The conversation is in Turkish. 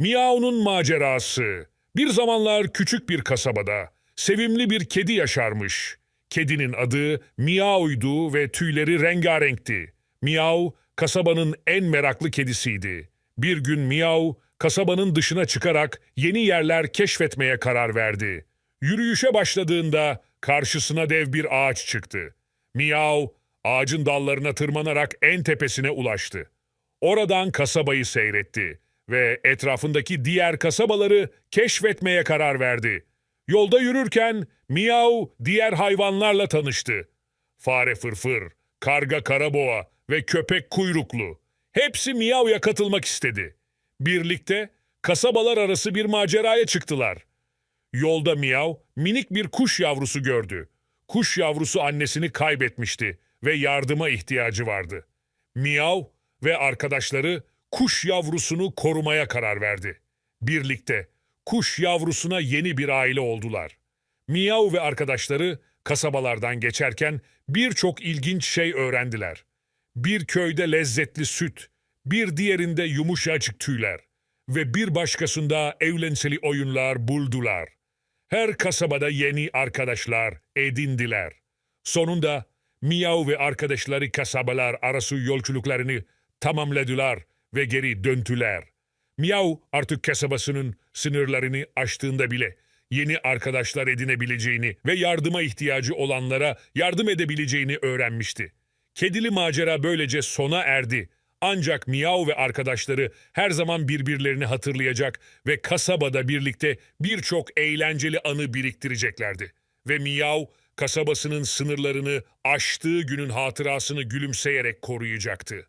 Miau'nun macerası. Bir zamanlar küçük bir kasabada sevimli bir kedi yaşarmış. Kedinin adı Miau'ydu ve tüyleri rengarenkti. Miau, kasabanın en meraklı kedisiydi. Bir gün Miau, kasabanın dışına çıkarak yeni yerler keşfetmeye karar verdi. Yürüyüşe başladığında karşısına dev bir ağaç çıktı. Miau, ağacın dallarına tırmanarak en tepesine ulaştı. Oradan kasabayı seyretti ve etrafındaki diğer kasabaları keşfetmeye karar verdi. Yolda yürürken Miau diğer hayvanlarla tanıştı. Fare fırfır, karga karaboğa ve köpek kuyruklu. Hepsi Miau'ya katılmak istedi. Birlikte kasabalar arası bir maceraya çıktılar. Yolda Miau minik bir kuş yavrusu gördü. Kuş yavrusu annesini kaybetmişti ve yardıma ihtiyacı vardı. Miau ve arkadaşları kuş yavrusunu korumaya karar verdi. Birlikte kuş yavrusuna yeni bir aile oldular. Miau ve arkadaşları kasabalardan geçerken birçok ilginç şey öğrendiler. Bir köyde lezzetli süt, bir diğerinde yumuşacık tüyler ve bir başkasında eğlenceli oyunlar buldular. Her kasabada yeni arkadaşlar edindiler. Sonunda Miau ve arkadaşları kasabalar arası yolculuklarını tamamladılar ve geri döndüler. Miau artık kasabasının sınırlarını aştığında bile yeni arkadaşlar edinebileceğini ve yardıma ihtiyacı olanlara yardım edebileceğini öğrenmişti. Kedili macera böylece sona erdi. Ancak Miau ve arkadaşları her zaman birbirlerini hatırlayacak ve kasabada birlikte birçok eğlenceli anı biriktireceklerdi. Ve Miau kasabasının sınırlarını aştığı günün hatırasını gülümseyerek koruyacaktı.